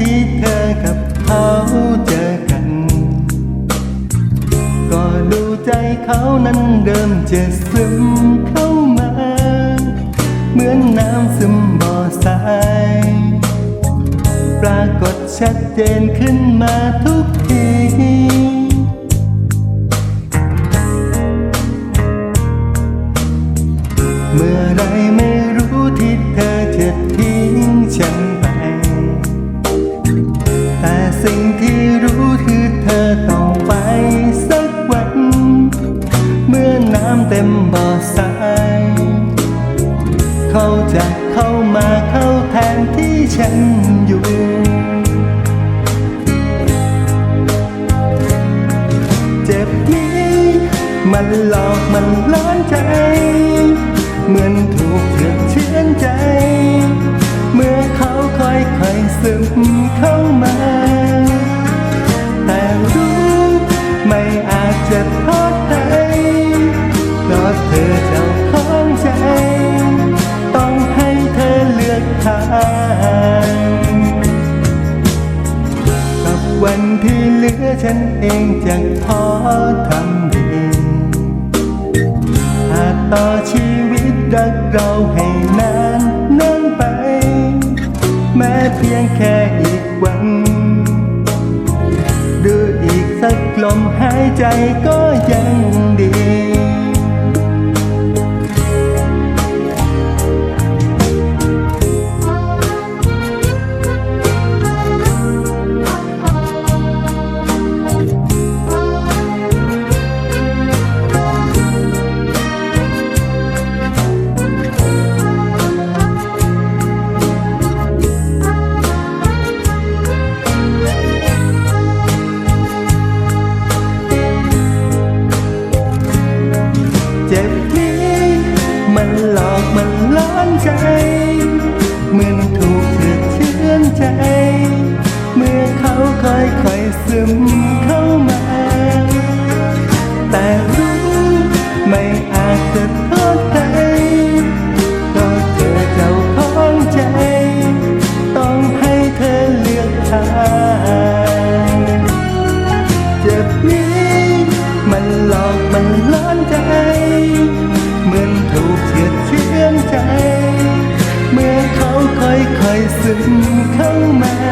ที่เธอกับเขาเจอกัน ก็ดูใจเขานั้นเริ่มจะซึมเข้ามา เหมือนน้ำซึมบ่อทราย ปรากฏชัดเจนขึ้นมาทุกทีเมื่อไรไม่รู้ที่เธอจะทิ้งฉัน ที่รู้คือเธอต้องไปสักวัน เมื่อน้ำเต็มบ่อทรายเขาจะเข้ามาเข้าแทนที่ฉันอยู่เจ็บนี้มันหลอกมันล้อนใจ ลือฉันเองจะขอทำดีอาจต่อชีวิตรักเราให้นานนานไป แม้เพียงแค่อีกวันดูอีกสักลมหายใจก็ยังดี เจ็บนี้ มันหลอกมันล้อนใจ มึงเข้ามา